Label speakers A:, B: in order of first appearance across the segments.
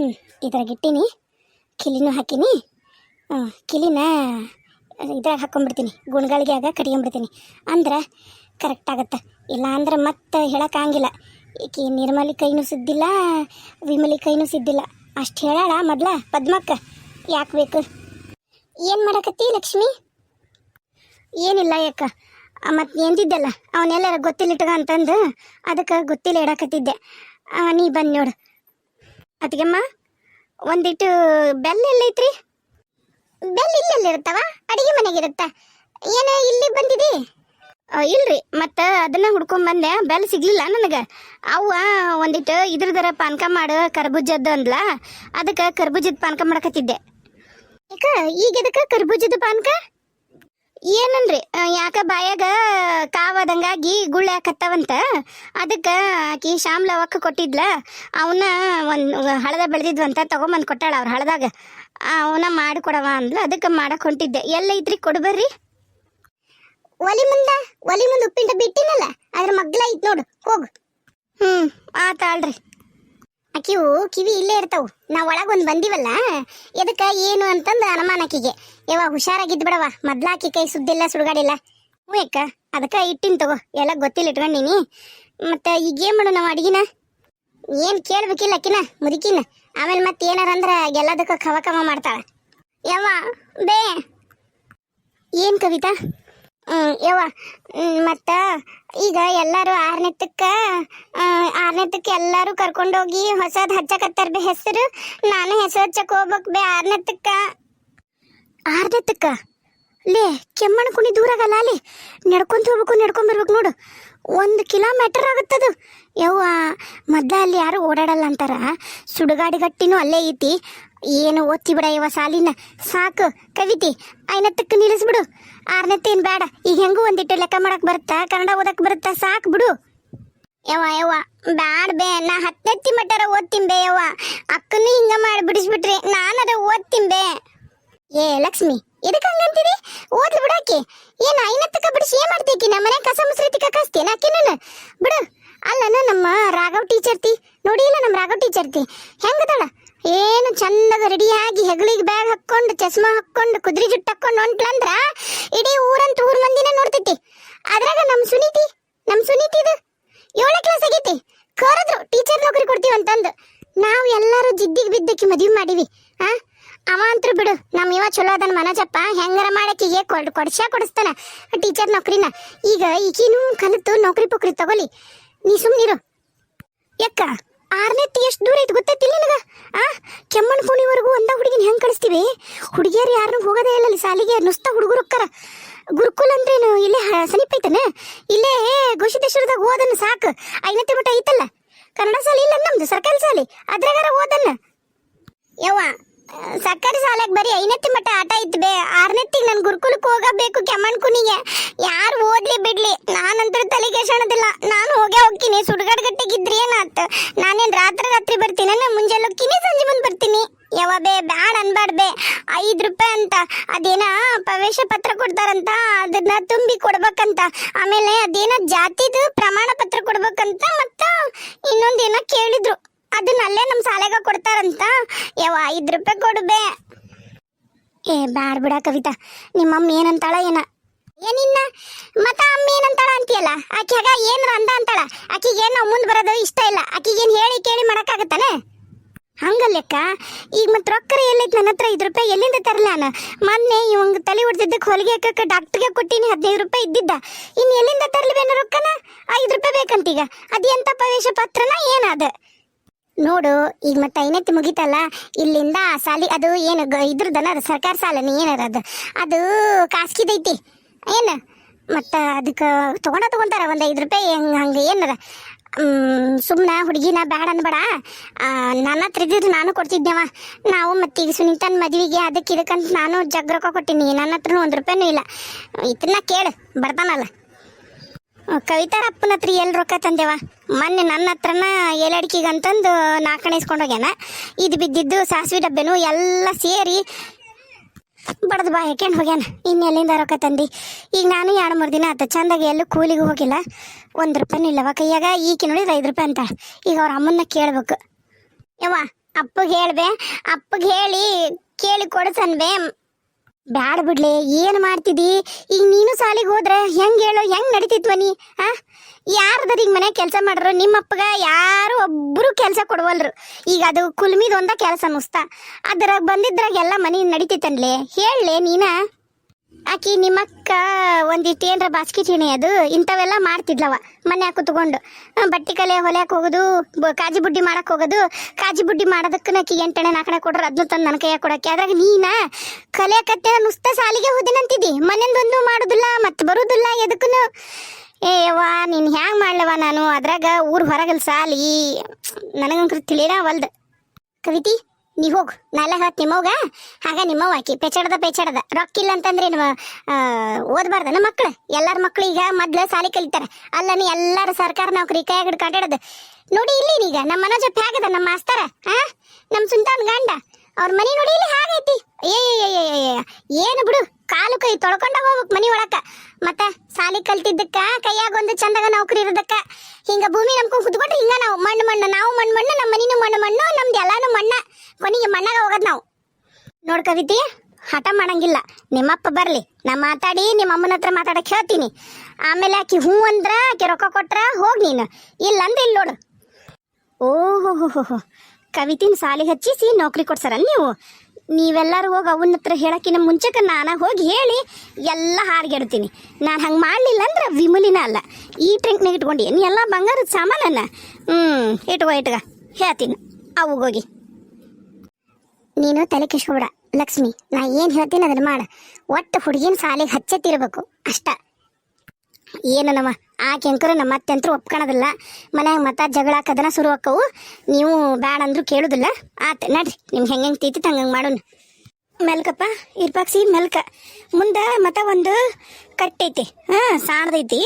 A: ಹ್ಞೂ ಇದ್ರಾಗ ಇಟ್ಟೀನಿ. ಕಿಲಿನೂ ಹಾಕೀನಿ. ಕಿಲಿನ ಇದ್ರಾಗ ಹಾಕೊಂಡ್ಬಿಡ್ತೀನಿ ಗುಣಗಳಿಗ್ಯಾಗ ಕಟ್ಕೊಂಡ್ಬಿಡ್ತೀನಿ ಅಂದ್ರೆ ಕರೆಕ್ಟ್ ಆಗುತ್ತೆ. ಇಲ್ಲ ಅಂದ್ರೆ ಮತ್ತೆ ಹೇಳೋಕ್ಕಾಗಿಲ್ಲ ಈಕಿ ನಿರ್ಮಲಿ ಕೈನೂ ಸಿದ್ದಿಲ್ಲ, ವಿಮಲಿ ಕೈನೂ ಸಿದ್ದಿಲ್ಲ. ಅಷ್ಟು ಹೇಳಾಳ ಮೊದ್ಲ ಪದ್ಮಕ್ಕ. ಯಾಕೆ ಬೇಕು? ಏನು ಮಾಡಕತ್ತಿ ಲಕ್ಷ್ಮಿ? ಏನಿಲ್ಲ ಯಾಕ? ಮತ್ತು ಎಂದಿದ್ದಲ್ಲ ಅವನ್ನೆಲ್ಲರ ಗೊತ್ತಿಲ್ಲ ಇಟ್ಕ ಅಂತಂದು ಅದಕ್ಕೆ ಗೊತ್ತಿಲ್ಲ ಇಡಕತ್ತಿದ್ದೆ. ನೀ ಬಂದು ನೋಡು. ಅದಕ್ಕೆಮ್ಮ ಒಂದಿಟ್ಟು ಬೆಲ್ಲ ಎಲ್ಲೈತ್ರಿ? ಬೆಲ್ಲ ಇಲ್ಲೆಲ್ಲಿರುತ್ತವ ಅಡಿಗೆ ಮನೆಗಿರುತ್ತ? ಏನ ಇಲ್ಲಿ ಬಂದಿದಿ? ಇಲ್ರಿ, ಮತ್ತು ಅದನ್ನ ಹುಡ್ಕೊಂಡ್ ಬಂದೆ ಬೆಲ್ ಸಿಗ್ಲಿಲ್ಲ ನನಗೆ. ಅವ್ವ ಒಂದಿಟ್ಟು ಇದ್ರದರ ಪಾನಕ ಮಾಡು, ಕರ್ಬೂಜದ್ದು ಅಂದ್ಲ, ಅದಕ್ಕೆ ಕರ್ಬೂಜದ ಪಾನಕ ಮಾಡಕತ್ತಿದ್ದೆ. ಈಗ ಈಗ ಕರ್ಬುಜದ ಕರ್ಬೂಜದ ಪಾನಕ? ಏನನ್ರಿ? ಯಾಕ ಬಾಯಾಗ ಕಾವದಂಗಾಗಿ ಗುಳ್ಳೆ ಹಾಕತ್ತವಂತ ಅದಕ್ಕೆ ಆಕಿ ಶಾಮ್ಲ ಒಕ್ಕ ಕೊಟ್ಟಿದ್ಲ. ಅವನ್ನ ಒಂದು ಹಳದ ಬೆಳೆದಿದ್ವಂತ ತಗೊಂಬಂದು ಕೊಟ್ಟಾಳ ಅವ್ರ ಹಳದಾಗ. ಅವನ ಮಾಡಿ ಕೊಡವ ಅಂದ್ಲ. ಅದಕ್ಕೆ ಮಾಡಕ್ ಹೊಂಟಿದ್ದೆ. ಎಲ್ಲ ಐತ್ರಿ ಕೊಡ್ಬರ್ರಿ ಒಲಿ ಮುಂದ ಒಲಿ ಮುಂದೆ ಉಪ್ಪಿಂಡ ಬಿಟ್ಟಿನಲ್ಲ? ಅದ್ರ ಮಗ್ಲ ಐತ್ ನೋಡು ಹೋಗು. ಹ್ಮ್ ಆತಾಳ್ರಿ ಆಕಿವು ಕಿವಿ ಇಲ್ಲೇ ಇರ್ತಾವು. ನಾವು ಒಳಗೊಂದು ಬಂದಿವಲ್ಲ, ಎದಕ್ಕ, ಏನು ಅಂತಂದು ಅನುಮಾನ ಆಕಿಗೆ ಯವ್ವ ಹುಷಾರಾಗಿದ್ದು ಬಿಡವ ಮೊದ್ಲ ಆಕಿ ಕೈ ಸುದ್ದಿಲ್ಲ, ಸುಡುಗಾಡಿಲ್ಲ. ಹ್ಞೂ ಅಕ್ಕ, ಅದಕ್ಕೆ ಇಟ್ಟಿನ್ ತಗೋ. ಎಲ್ಲ ಗೊತ್ತಿಲ್ಲ ಇಟ್ಕೊಂಡಿನಿ. ಮತ್ತೆ ಈಗ ಏನ್ ಮಾಡು ನಾವು ಅಡಿಗಿನ? ಏನು ಕೇಳ್ಬೇಕಿಲ್ಲ ಅಕ್ಕಿನ, ಮುದುಕಿನ. ಆಮೇಲೆ ಮತ್ತೆ ಏನಾರ ಅಂದ್ರೆ ಎಲ್ಲದಕ್ಕೆ ಖವ ಖವ ಮಾಡ್ತಾಳ. ಬೇ. ಏನು ಕವಿತಾ? ಯವ್ವ. ಮತ್ತು ಈಗ ಎಲ್ಲರೂ ಆರನೇತಕ್ಕ ಆರನೇತಕ್ಕೆ ಎಲ್ಲರೂ ಕರ್ಕೊಂಡೋಗಿ ಹೊಸದು ಹಚ್ಚಕತ್ತಾರ ಬಿ ಹೆಸರು. ನಾನು ಹೆಸರು ಹಚ್ಚಕ್ಕೆ ಹೋಗ್ಬೇಕು ಬಿ ಆರನೇತಕ್ಕ ಆರನೇತಕ್ಕ ಲೇ, ಕೆಮ್ಮಣ ಕುಣಿ ದೂರ ಆಗಲ್ಲ ಅಲ್ಲಿ ನಡ್ಕೊಂತ ಹೋಗ್ಬೇಕು, ನಡ್ಕೊಂಡ್ ಬರ್ಬೇಕು ನೋಡು. ಒಂದು ಕಿಲೋಮೀಟರ್ ಆಗುತ್ತದು. ಯವ್ವ, ಮೊದ್ಲ ಅಲ್ಲಿ ಯಾರು ಓಡಾಡಲ್ಲ ಅಂತಾರ. ಸುಡುಗಾಡಿ ಗಟ್ಟಿನೂ ಅಲ್ಲೇ ಐತಿ. ಏನು ಓದ್ತಿ ಬಿಡ ಯವ್ವ ಸಾಲಿನ? ಸಾಕು, ಕವಿತಿ, ಐನತ್ತಕ್ಕೆ ನಿಲ್ಲಿಸ್ಬಿಡು. ಆರನೇತ್ತೇನು ಬೇಡ ಈಗ ಹೆಂಗೂ ಒಂದಿಟ್ಟು ಲೆಕ್ಕ ಮಾಡಕ್ ಬರುತ್ತಾ? ಕನ್ನಡ ಓದಕ್ ಬರುತ್ತಾ? ಸಾಕು ಬಿಡು. ಯವ್ವ ಯವ್ವ, ಬ್ಯಾಡ ಬೇ, ನಾ ಹತ್ತತ್ತಿ ಮಟ್ಟರ ಓದ್ತೀನಿ ಬೇ ಯವ್ವ. ಅಕ್ಕನೂ ಹಿಂಗ ಮಾಡಿ ಬಿಡಿಸ್ಬಿಟ್ರಿ ನಾನದ ಓದ್ತೀನಿ ಬೇ. ಏ, ಲಕ್ಷ್ಮಿ ಎದಕ್ಕೆ ಹಂಗಂತೀರಿ ಓದ್ಲು ಬಿಡಾಕಿ ಏನ ಐನತ್ತಕ್ಕ ಬಿಡಿಸಿ ಏನ್ ಮಾಡ್ತೀಕಿ ನಮ್ಮ ಮನೆ ಕಸ ಮುಸ್ರಿ ತಿಕ್ಕ ಕಸ್ತೀನಿ ಬಿಡು. ಅಲ್ಲನ ನಮ್ಮ ರಾಘವ್ ಟೀಚರ್ ತಿ. ನೋಡಿ ಇಲ್ಲ ನಮ್ಮ ರಾಘವ್ ಟೀಚರ್ ತಿ. ಹೆಂಗದಾಳ? ಏನು ಚಂದಾಗ ರೆಡಿಯಾಗಿ ಹೆಗಳಿಗೆ ಬ್ಯಾಗ್ ಹಾಕೊಂಡು ಚಸ್ಮಾ ಹಾಕೊಂಡು ಕುದ್ರಿ ಜುಟ್ಟು ಹಾಕೊಂಡು ಹೊಂಟ್ಲಂದ್ರ ಇಡೀ ಊರಂತ ಊರ್ ಮಂದಿನ ನೋಡ್ತೈತಿ. ಅದ್ರಾಗ ನಮ್ಮ ಸುನೀತಿ ನಮ್ಮ ಸುನೀತಿದು ಏಳನೇ ಕ್ಲಾಸ್ ಆಗೈತಿ. ಕರೆದ್ರು ಟೀಚರ್ ನೌಕರಿ ಕೊಡ್ತೀವಿ ಅಂತಂದು. ನಾವು ಎಲ್ಲರೂ ಜಿದ್ದಿಗೆ ಬಿದ್ದಕ್ಕೆ ಮದುವೆ ಮಾಡಿವಿ. ಆ? ಅವ ಬಿಡು ನಮ್ಮ ಇವ ಚಲೋ ಅದನ್ ಮನಜಪ್ಪ, ಹೆಂಗಾರ ಮಾಡಕ್ಕಿಗೆ ಕೊಡ್, ಕೊಡ್ಸ್ಯಾ ಕೊಡಿಸ್ತಾನ ಟೀಚರ್ ನೌಕರಿನ. ಈಗ ಈಕಿನೂ ಕಲಿತು ನೌಕರಿ ಪುಕ್ರಿ ತಗೊಲಿ. ನೀ ಸುಮ್ಮನಿರು ಯಾಕ ಆರನೇತಿ ಎಷ್ಟು ದೂರ ಐತೆ ಗೊತ್ತೈತಿಲ್ಲ ನಿನಗ? ಆ? ಕೆಮ್ಮಣ್ಣ ಕೋಣಿವರೆಗೂ ಒಂದ ಹುಡುಗಿನ ಹೆಂಗೆ ಕಳಿಸ್ತೀವಿ? ಹುಡುಗಿಯರು ಯಾರನ್ನೂ ಹೋಗೋದೇ ಇಲ್ಲ ಸಾಲಿಗೆ ನುಸ್ತ ಹುಡುಗರು ಹೋಕ್ಕಾರ ಗುರುಕುಲ ಅಂದ್ರೇನು? ಇಲ್ಲೇ ಹ- ಸಮೀಪ ಐತನ? ಇಲ್ಲೇ ಗೋಷಿದೇಶ್ವರದಾಗ ಓದನ್ನ ಸಾಕು. ಐನತಿ ಮಟ್ಟ ಐತಲ್ಲ? ಕನ್ನಡ ಸಾಲಿ ಇಲ್ಲ ನಮ್ದು, ಸರ್ಕಾರಿ ಸಾಲಿ. ಅದ್ರಾಗಾರ ಓದನ್ನ ಯವ್ವ ಸರ್ಕಾರಿ ಶಾಲೆಗೆ ಬರೀ ಐನತ್ತಿ ಮಟ್ಟ ಆಟ ಇತ್ತು ಬೇ. ಆರನೆತ್ತಿಗೆ ನಾನು ಗುರುಕುಲಕ್ಕೆ ಹೋಗಬೇಕು ಕೆಮ್ಮಣ್ ಕುನಿಗೆ. ಯಾರು ಓದ್ಲಿ ಬಿಡ್ಲಿ? ನಾನಂತರ ತಲೆಗೆ ಶಣದಿಲ್ಲ ನಾನು ಹೋಗೇ ಹೋಗ್ತೀನಿ. ಸುಡ್ಗಾಡ್ ಗಟ್ಟಿಗಿದ್ರಿ ಏನಾತ್? ನಾನೇನ್ ರಾತ್ರಿ ರಾತ್ರಿ ಬರ್ತೀನಿ, ನಾನು ಮುಂಜಾನೆ ಹೋಗ್ತೀನಿ ಸಂಜೆ ಬಂದು ಬರ್ತೀನಿ. ಯಾವ ಬೇ, ಬ್ಯಾಡ್ ಅನ್ಬಾರ್ದ್ ಬೇ. ಐದು ರೂಪಾಯಿ ಅಂತ. ಅದೇನ ಪ್ರವೇಶ ಪತ್ರ ಕೊಡ್ತಾರಂತ? ಅದನ್ನ ತುಂಬಿ ಕೊಡ್ಬೇಕಂತ. ಆಮೇಲೆ ಅದೇನ ಜಾತಿದು ಪ್ರಮಾಣ ಪತ್ರ ಕೊಡ್ಬೇಕಂತ ಮತ್ತ ಇನ್ನೊಂದೇನ ಕೇಳಿದ್ರು. ಅದನ್ನ ಅಲ್ಲೇ ನಮ್ಮ ಶಾಲೆಗ ಕೊಡ್ತಾರಂತ. ಯಾವ ಐದು ರೂಪಾಯಿ ಕೊಡ್ಬೇ ಏ, ಬ್ಯಾಡ್ ಬಿಡ ಕವಿತಾ. ನಿಮ್ಮ ಅಮ್ಮ ಏನಂತಾಳ ಏನ? ಏನಿನ್ನ? ಮತ್ತ ಅಮ್ಮ ಏನಂತಾಳ ಅಂತೀಯಲ್ಲ? ಆಕಿಯಾಗ ಏನ್ರ ಅಂದ ಅಂತಾಳ? ಆಕಿಗೆ ನಾವು ಮುಂದೆ ಬರೋದು ಇಷ್ಟ ಇಲ್ಲ. ಆಕಿಗೇನು ಹೇಳಿ ಕೇಳಿ ಮಾಡಕ್ಕಾಗತ್ತಾನೆ? ಹಂಗಲ್ಲೆಕ್ಕ, ಈಗ ಮತ್ತೆ ರೊಕ್ಕರ ಎಲ್ಲೈತೆ ನನ್ನ ಹತ್ರ ಐದು ರೂಪಾಯಿ ಎಲ್ಲಿಂದ ತರಲ ನಾನು? ಮೊನ್ನೆ ಇವಂಗ ತಲೆ ಹೊಡೆದಿದ್ದಕ್ಕೆ ಹೊಲಿಗೆ ಹಾಕಕ್ಕೆ ಡಾಕ್ಟ್ರಿಗೆ ಕೊಟ್ಟಿನಿ, ಹದಿನೈದು ರೂಪಾಯಿ ಇದ್ದಿದ್ದ. ಇನ್ನು ಎಲ್ಲಿಂದ ತರಲಿವೇನ ರೊಕ್ಕನ? ಐದು ರೂಪಾಯಿ ಬೇಕಂತೀಗ. ಅದೆಂತ ಪ್ರವೇಶ ಪತ್ರನ ಏನದ ನೋಡು, ಈಗ ಮತ್ತೆ ಐನತ್ತಿ ಮುಗಿತಲ್ಲ, ಇಲ್ಲಿಂದ ಸಾಲಿ, ಅದು ಏನು ಇದ್ರದನ ಸರ್ಕಾರ ಸಾಲನೇ ಏನಾರ ಅದು? ಅದು ಕಾಸ್ಕಿದೈತಿ ಏನು? ಮತ್ತು ಅದಕ್ಕೆ ತೊಗೊಂಡ ತೊಗೊಂತಾರ, ಒಂದು ಐದು ರೂಪಾಯಿ ಹೆಂಗೆ, ಹಂಗೆ ಏನಾರ? ಸುಮ್ಮನೆ ಹುಡುಗಿನ ಬೇಡ ಅನ್ಬೇಡ. ನನ್ನ ಹತ್ರ ನಾನು ಕೊಡ್ತಿದ್ದೆವ ನಾವು ಮತ್ತೆ ಈಗ ಸುನೀತನ ಮದುವೆಗೆ ಅದಕ್ಕೆ ಇದಕ್ಕಂತ ನಾನು ಜಗ್ ರೊಕ್ಕ ಕೊಟ್ಟಿನಿ. ನನ್ನ ಹತ್ರನೂ ಒಂದು ರೂಪಾಯಿನೂ ಇಲ್ಲ. ಇದನ್ನ ಕೇಳು, ಬರ್ತಾನಲ್ಲ. ಕವಿತಾರ ಅಪ್ಪನ ಹತ್ರ ಎಲ್ಲಿ ರೊಕ್ಕ ತಂದೆವ? ಮೊನ್ನೆ ನನ್ನ ಹತ್ರನ ಏಲಡಿಕೆಗೆ ಅಂತಂದು ನಾಲ್ಕಣೆ ಇಸ್ಕೊಂಡು ಹೋಗ್ಯಾನ. ಇದು ಬಿದ್ದಿದ್ದು ಸಾಸಿವೆ ಡಬ್ಬೆನು ಎಲ್ಲ ಸೇರಿ ಬಡದು ಬಾ ಹಾಕ್ಯಂಡು ಹೋಗ್ಯಾನ. ಇನ್ನು ಎಲ್ಲಿಂದ ರೊಕ್ಕ ತಂದು? ಈಗ ನಾನು ಎರಡು ಮೂರು ದಿನ ಆತ, ಚಂದಾಗಿ ಎಲ್ಲೂ ಕೂಲಿಗೆ ಹೋಗಿಲ್ಲ. ಒಂದು ರೂಪಾಯಿನೂ ಇಲ್ಲವ ಕೈಯಾಗ, ಈಕೆ ನೋಡಿದ್ರೆ ಐದು ರೂಪಾಯಿ ಅಂತ ಈಗ ಅವ್ರ ಅಮ್ಮನ್ನ ಕೇಳ್ಬೇಕು. ಯವ್ವ, ಅಪ್ಪಗೆ ಹೇಳ್ಬೆ, ಅಪ್ಪಗೆ ಹೇಳಿ ಕೇಳಿ ಕೊಡ್ಸನ್ಬೆ ಬ್ಯಾಡ ಬಿಡ್ಲೆ, ಏನು ಮಾಡ್ತಿದಿ? ಈಗ ನೀನು ಸಾಲಿಗೆ ಹೋದ್ರೆ ಹೆಂಗ್ ಹೇಳು, ಹೆಂಗ್ ನಡೀತಿತ್ವ ನೀ ಹಾ ಯಾರ್ದಾರ ಈಗ ಮನೆ ಕೆಲಸ ಮಾಡ್ರು? ನಿಮ್ಮಪ್ಪಗ ಯಾರು ಒಬ್ರು ಕೆಲಸ ಕೊಡವಲ್ರು. ಈಗ ಅದು ಕುಲ್ಮಿದ್ ಒಂದ ಕೆಲಸ ನುಸ್ತ. ಅದ್ರಾಗ ಬಂದಿದ್ರಾಗ ಎಲ್ಲ ಮನೆ ನಡೀತಿತ್ತನ್ಲೆ? ಹೇಳಲೆ ನೀನ? ಆಕಿ ನಿಮ್ಮಕ್ಕ ಒಂದಿಟ್ಟು ಏನರ ಬಾಸ್ಕಿ ಚೀಣಿ ಅದು, ಇಂಥವೆಲ್ಲ ಮಾಡ್ತಿದ್ಲವ, ಮನ್ಯಾಗ ಕುತ್ಕೊಂಡು. ಬಟ್ಟೆ ಕಲೆ ಹೊಲ್ಯಾಕ ಹೋಗೋದು ಕಾಜಿ ಬುಡ್ಡಿ ಮಾಡಕ್ಕೆ ಹೋಗೋದು. ಕಾಜಿ ಬುಡ್ಡಿ ಮಾಡೋದಕ್ಕೆ ಆಕಿ ಎಂಟಣೆ ನಾಲ್ಕಣೆ ಕೊಡ್ರ ಅದನ್ನ ತಂದು ನನ್ನ ಕೈಯಾಗ ಕೊಡಕ್ಕೆ. ಅದ್ರಾಗ ನೀನ ಕಲಿಯಕತ್ತೆ ನುಸ್ತ ಸಾಲಿಗೆ ಹೋದಿನಂತಿದ್ದಿ. ಮನೆಯಿಂದೊಂದು ಮಾಡೋದಿಲ್ಲ ಮತ್ತೆ ಬರೋದಿಲ್ಲ ಎದಕ್ಕೂ ಏ ಯವ್ವ, ನೀನು ಹ್ಯಾಂಗೆ ಮಾಡ್ಲವ ನಾನು? ಅದ್ರಾಗ ಊರು ಹೊರಗಲ್ ಸಾಲಿ. ನನಗಂಕ್ರ ತಿಳಿಯಲ್ಲ ಒಲ್ದು. ಕವಿತಿ? ನೀ ಹೋಗು ನಾಳೆ ಹೇಳ್ತ ನಿಮ್ಮವ್ಗ ಹಾಗ ನಿಮ್ಮವ್ವ ಆಕಿ ಪೆಚಾಡದ ಪೆಚಾಡದ ರೊಕ್ಕ ಇಲ್ಲ ಅಂತಂದ್ರೆ ಓದ್ಬಾರ್ದನ ಮಕ್ಳು ಎಲ್ಲಾರ ಮಕ್ಳು ಈಗ ಮೊದ್ಲು ಸಾಲಿ ಕಲಿತಾರ ಅಲ್ಲ ನೀ ಎಲ್ಲಾರ ಸರ್ಕಾರ ನೌಕರಿ ಕೈ ಹಿಡ್ದು ನೋಡಿ ಇಲ್ಲಿ ಈಗ ನಮ್ಮ ಮನೋಜ ಪ್ಯಾಗದ ನಮ್ಮ ಮಾಸ್ತರ ಹಾ ನಮ್ಮ ಸುಂತಾನ್ ಗಂಡ ಅವ್ರ ಮನೆ ನೋಡಿ ಇಲ್ಲಿ ಹಾಗೈತಿ ಏ ಏನು ಬಿಡು ಕಾಲು ಕೈ ತೊಳ್ಕೊಂಡ ಹೋಗ್ಬೇಕು ಮನಿ ಒಳಕ. ಮತ್ತೆ ಸಾಲಿ ಕಲ್ತಿದ್ದಕ್ಕ, ಕೈಯಾಗ ಒಂದು ಚಂದಾಗ ನೌಕರಿ ಇರೋದಕ್ಕ. ಹಿಂಗ ಭೂಮಿ ನಂಬ್ಕೊಂಡ್ ಕುತ್ಕೊಂಡ್ರೆ ಹಿಂಗ ನಾವು, ಮಣ್ಣು ಮಣ್ಣು, ನಾವು ಮಣ್ಣು ಮಣ್ಣು, ನಮ್ಮ ಮನಿನೂ ಮಣ್ಣು ಮಣ್ಣು, ನಮ್ದು ಎಲ್ಲಾನು ಮಣ್ಣ. ಕೊನೆಗೆ ಮಣ್ಣಾಗ ಹೋಗೋದು ನಾವು. ನೋಡ್ ಕವಿತಿ, ಹಠ ಮಾಡಂಗಿಲ್ಲ. ನಿಮ್ಮಪ್ಪ ಬರಲಿ, ನಾ ಮಾತಾಡಿ ನಿಮ್ಮ ಅಮ್ಮನ ಹತ್ರ ಮಾತಾಡಕ್ ಹೇಳ್ತೀನಿ. ಆಮೇಲೆ ಆಕಿ ಹ್ಞೂ ಅಂದ್ರೆ ಆಕೆ ರೊಕ್ಕ ಕೊಟ್ರ ಹೋಗ್ ನೀನು. ಇಲ್ಲ ಅಂದ್ರೆ ಇಲ್ಲಿ ನೋಡು. ಓಹೋ ಹೋ ಹೋ ಕವಿತಿನ ಸಾಲಿ ಹಚ್ಚಿಸಿ ನೌಕರಿ ಕೊಡ್ಸಾರ ನೀವು? ನೀವೆಲ್ಲರೂ ಹೋಗಿ ಅವನ ಹತ್ರ ಹೇಳಕ್ಕಿನ ಮುಂಚೆಕ ನಾನು ಹೋಗಿ ಹೇಳಿ ಎಲ್ಲ ಹಾರ್ಗೆಡ್ತೀನಿ ನಾನು ಹಂಗೆ ಮಾಡಲಿಲ್ಲ ಅಂದ್ರೆ ವಿಮುಲಿನ ಅಲ್ಲ. ಈ ಟ್ರಿಂಕ್ನಾಗ ಇಟ್ಕೊಂಡು. ನೀ ಎಲ್ಲ ಬಂಗಾರದ ಸಾಮಾನನ್ನ? ಹ್ಞೂ ಇಟ್ಕೋ ಇಟ್ಗ ಹೇಳ್ತೀನಿ. ಹೋಗಿ. ನೀನು ತಲೆ ಕೆಸ್ಕೊಬೇಡ ಲಕ್ಷ್ಮಿ, ನಾ ಏನು ಹೇಳ್ತೀನಿ ಅದನ್ನು ಮಾಡ. ಒಟ್ಟು ಹುಡುಗಿನ ಸಾಲಿಗೆ ಹಚ್ಚತ್ತಿರಬೇಕು. ಅಷ್ಟ. ಏನು ನಮ್ಮ ಆ ಕೆಂಕರು ನಮ್ಮ ಅತ್ತೆಂತರೂ ಒಪ್ಕೊಳೋದಿಲ್ಲ. ಮನ್ಯಾಗ ಮತ್ತ ಜಗಳ ಕದನ ಶುರು ಹಾಕವು ನೀವು ಬ್ಯಾಡ ಅಂದ್ರು ಕೇಳುದಿಲ್ಲ. ಆತ ನಡ್ರಿ. ನಿಮ್ಗೆ ಹೆಂಗೆ ಹೆಂಗೆ ತೀತಿ ಹಂಗಂಗೆ ಮಾಡೋಣ. ಮೆಲ್ಕಪ್ಪ ಇರ್ಪಾಕ್ಸಿ ಮೆಲ್ಕ. ಮುಂದೆ ಮತ್ತ ಒಂದು ಕಟ್ಟೈತಿ. ಹಾಂ ಸಾಣದೈತಿ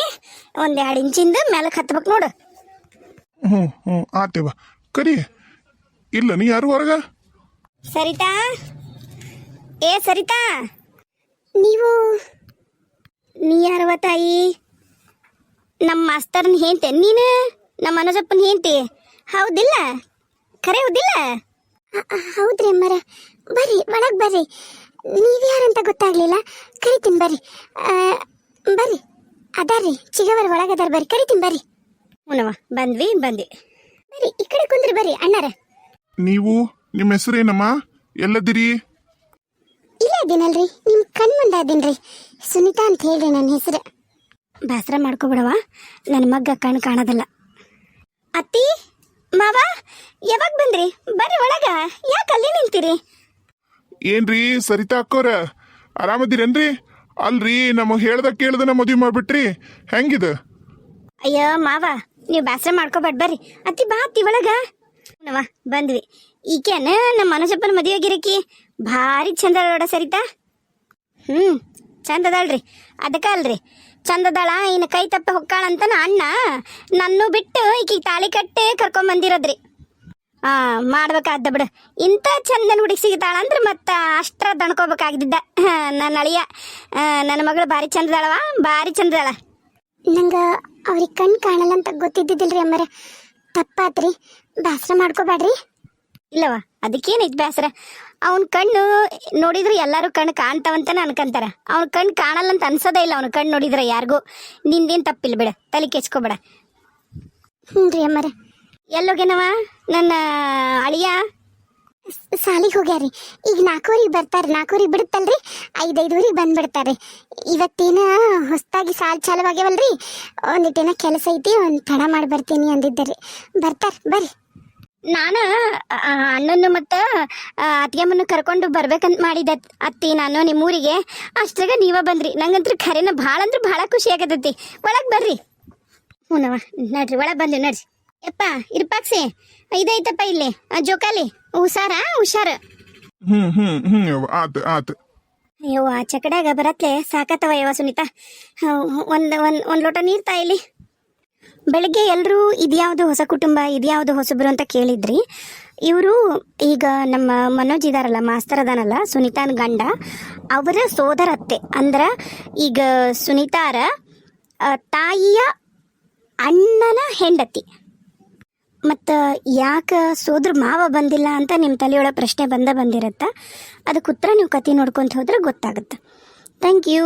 A: ಒಂದು ಎರಡು ಇಂಚಿಂದ ಮೆಲ್ಕ ಹತ್ಬೇಕು ನೋಡು.
B: ಹ್ಞೂ ಹ್ಞೂ ಆತೇವ ಕರಿ. ಇಲ್ಲ ನೀ ಯಾರು ಹೊರಗ?
A: ಸರಿತಾ? ಏ ಸರಿತಾ? ನೀವು ನೀ ಯಾರವ ತಾಯಿ? ನಮ್ಮ ಮಾಸ್ತರ್ನ ಹೇಂತೆ ನೀನು? ನಮ್ಮ ಮನೋಜಪ್ಪನ ಹೇಂತಿ ಹೌದಿಲ್ಲ? ಖರೆ ಹೌದಿಲ್ಲ? ಹೌದ್ರಿ ಅಮ್ಮರ. ಬರ್ರಿ ಒಳಗೆ ಬರ್ರಿ. ನೀವ್ಯಾರಂತ ಗೊತ್ತಾಗ್ಲಿಲ್ಲ? ಕರಿತೀನಿ ಬರ್ರಿ. ಬರ್ರಿ. ಅದಾರ್ರಿ ಚಿಗವರ ಒಳಗದಾರ ಬರ್ರಿ. ಕರಿತೀನಿ ಬರ್ರಿ. ಹ್ಞೂನವ್ವ ಬಂದ್ವಿ ಬಂದ್ವಿ. ಬರ್ರಿ ಈ ಕಡೆ ಕುಂದ್ರಿ ಬರ್ರಿ ಅಣ್ಣಾರ.
B: ನೀವು ನಿಮ್ಮ ಹೆಸರೇನಮ್ಮ ಎಲ್ಲದಿರಿ?
A: ಇಲ್ಲ ಅದೇನಲ್ರಿ ನಿಮ್ ಕಣ್ ಮುಂದೆ ಸುನೀತಾ ಅಂತ ಹೇಳ್ರಿ ನನ್ನ ಹೆಸರು. ಬೇಸರ ಮಾಡ್ಕೊಬಿಡವ ನನ್ನ ಮಗ್ಗ ಕಣ್ ಕಾಣೋದಿಲ್ಲ. ಅತ್ತಿ ಮಾವ ಯಾವಾಗ ಬಂದ್ರಿ? ಬರ್ರಿ ಒಳಗ. ಯಾಕೆ ಅಲ್ಲಿ ನಿಂತೀರಿ?
B: ಏನ್ರಿ ಸರಿತಾ ಅಕ್ಕೋರ? ಆರಾಮದಿರೇನ್ರಿ? ಅಲ್ರಿ ನಮಗೆ ಹೇಳ್ದ ಕೇಳ್ದನ ಮದುವೆ ಮಾಡ್ಬಿಟ್ರಿ. ಹೆಂಗಿದ?
A: ಅಯ್ಯೋ ಮಾವ ನೀವು ಬೇಸರ ಮಾಡ್ಕೋಬೇಡ ಬರ್ರಿ. ಅತ್ತಿ ಬಾ ಅತ್ತಿ ಒಳಗ. ನವ ಬಂದ್ವಿ. ಈಕೆನ ನಮ್ಮ ಮನೋಜಪ್ಪನ ಮದುವೆ ಆಗಿರಕಿ ಭಾರಿ ಚಂದ ನೋಡ ಸರಿತಾ. ಹ್ಞೂ ಚಂದ ಅದಾಳ್ರಿ. ಅದಕ್ಕೆ ಅಲ್ರಿ. ಚಂದ ಅದಾಳ ಇನ್ನು ಕೈ ತಪ್ಪೆ ಹೊಕ್ಕಾಳಂತ ನಾ ಅಣ್ಣ. ನನ್ನೂ ಬಿಟ್ಟು ಈಕಿಗೆ ತಾಳಿ ಕಟ್ಟೆ ಕರ್ಕೊಂಬಂದಿರೋದ್ರಿ ಆ ಮಾಡ್ಬೇಕಾದ ಬಿಡು. ಇಂಥ ಚಂದನ ಹುಡುಗಿ ಸಿಗ್ತಾಳ ಅಂದ್ರೆ ಮತ್ತೆ ಅಷ್ಟ್ರ ದಣ್ಕೋಬೇಕಾಗಿದ್ದ ನನ್ನ ಅಳಿಯ. ನನ್ನ ಮಗಳು ಭಾರಿ ಚಂದದಾಳವ? ಭಾರಿ ಚಂದದಾಳ. ನಂಗೆ ಅವ್ರಿಗೆ ಕಣ್ ಕಾಣಲ್ಲ ಅಂತ ಗೊತ್ತಿದ್ದಿದ್ದಿಲ್ರಿ ಅಮ್ಮರ. ತಪ್ಪಾತ್ರಿ. ಬೇಸರ ಮಾಡ್ಕೋಬೇಡ್ರಿ. ಇಲ್ಲವ ಅದಕ್ಕೇನೈತಿ ಬೇಸರ ಅವನ ಕಣ್ಣು ನೋಡಿದ್ರೆ ಎಲ್ಲರೂ ಕಣ್ಣು ಕಾಣ್ತಾವಂತಾನೆ ಅನ್ಕಂತಾರ. ಅವ್ನ ಕಣ್ಣು ಕಾಣಲ್ಲ ಅಂತ ಅನ್ಸೋದೇ ಇಲ್ಲ ಅವ್ನ ಕಣ್ಣು ನೋಡಿದ್ರೆ ಯಾರಿಗೂ. ನಿಂದೇನು ತಪ್ಪಿಲ್ಲ ಬಿಡ ತಲೆ ಕೆಚ್ಕೋಬೇಡ. ಹ್ಞೂ ರೀ ಅಮ್ಮರ. ಎಲ್ಲೋಗೇನವ? ನನ್ನ ಅಳಿಯ? ಸಾಲಿಗೆ ಹೋಗ್ಯಾರಿ ಈಗ ನಾಲ್ಕೂರಿಗೆ ಬರ್ತಾರೆ ನಾಲ್ಕೂರಿಗೆ ಬಿಡುತ್ತಲ್ರಿ? ಐದೈದೂರಿಗೆ ಬಂದ್ಬಿಡ್ತಾರೆ ಇವತ್ತೇನ ಹೊಸದಾಗಿ ಸಾಲ್ ಚಾಲುವಾಗ್ಯಾವಲ್ರಿ? ಒಂದಿಟ್ಟೇನ ಕೆಲಸ ಐತಿ ಒಂದು ತಡ ಮಾಡಿ ಬರ್ತೀನಿ ಅಂದಿದ್ದರಿ. ಬರ್ತಾರೆ ಬರ್ರಿ. ನಾನು ಅಣ್ಣನ್ನು ಮತ್ತು ಅತ್ತಿಗೆಮ್ಮನ್ನು ಕರ್ಕೊಂಡು ಬರ್ಬೇಕಂತ ಮಾಡಿದ್ದೆ ಅತ್ತಿ ನಾನು ನಿಮ್ಮೂರಿಗೆ. ಅಷ್ಟ್ರಾಗ ನೀವ ಬಂದ್ರಿ. ನಂಗಂತೂ ಖರೇನ ಭಾಳ ಅಂದ್ರೆ ಭಾಳ ಖುಷಿ ಆಗತೈತಿ. ಒಳಗೆ ಬರ್ರಿ. ಹ್ಞೂನವ ನಡ್ರಿ ಒಳಗೆ ಬಂದ್ರಿ ನಡ್ರಿ. ಯಪ್ಪ ಇರ್ಪಾಕ್ಸಿ. ಇದೈತಪ್ಪ ಇಲ್ಲಿ. ಜೋಕಾಲಿ. ಹುಷಾರಾ ಹುಷಾರು.
B: ಹ್ಞೂ ಹ್ಞೂ ಯವ್ವ, ಆತ್ ಅಯ್ಯೋ
A: ಆ ಚಕಡ್ಯಾಗ ಬರತ್ಲೆ ಸಾಕತ್ತವ ಯವ್ವ ಸುನೀತಾ. ಒಂದು ಒಂದು ಒಂದು ಲೋಟ ನೀರ್ತಾ ಇಲ್ಲಿ. ಬೆಳಗ್ಗೆ ಎಲ್ಲರೂ ಇದ್ಯಾವುದು ಹೊಸ ಕುಟುಂಬ, ಇದ್ಯಾವುದು ಹೊಸಬ್ರು ಅಂತ ಕೇಳಿದ್ರಿ. ಇವರು ಈಗ ನಮ್ಮ ಮನೋಜ್ ಇದಾರಲ್ಲ, ಮಾಸ್ತರ್ ಅದಾನಲ್ಲ, ಸುನೀತಾನ್ ಗಂಡ. ಅವರ ಸೋದರತ್ತೆ. ಅಂದ್ರೆ ಈಗ ಸುನೀತಾರ ತಾಯಿಯ ಅಣ್ಣನ ಹೆಂಡತಿ. ಮತ್ತು ಯಾಕೆ ಸೋದ್ರ ಮಾವ ಬಂದಿಲ್ಲ ಅಂತ ನಿಮ್ಮ ತಲೆಯೊಳಗೆ ಪ್ರಶ್ನೆ ಬಂದ ಬಂದಿರತ್ತ. ಅದಕ್ಕೆ ಉತ್ತರ ನೀವು ಕತೆ ನೋಡ್ಕೊಂತ ಹೋದ್ರೆ ಗೊತ್ತಾಗುತ್ತೆ. Thank you